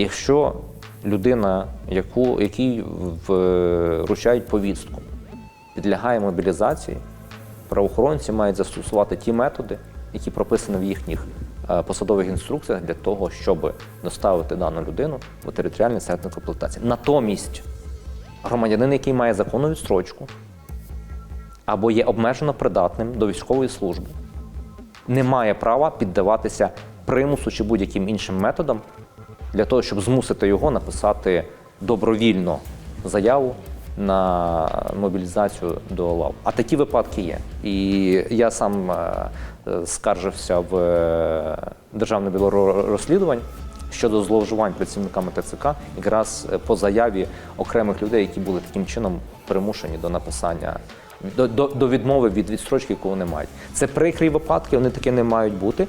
Якщо людина, яку, якій вручають повістку, підлягає мобілізації, правоохоронці мають застосувати ті методи, які прописані в їхніх е, посадових інструкціях для того, щоб доставити дану людину у територіальний центр комплектації. Натомість громадянин, який має законну відстрочку або є обмежено придатним до військової служби, не має права піддаватися примусу чи будь-яким іншим методам для того, щоб змусити його написати добровільно заяву на мобілізацію до лав. А такі випадки є. І я сам е, скаржився в е, Державне бюро розслідувань щодо зловживань працівниками ТЦК, якраз по заяві окремих людей, які були таким чином примушені до написання. До, до, до відмови від відстрочки, яку вони мають. Це прикрі випадки, вони таки не мають бути.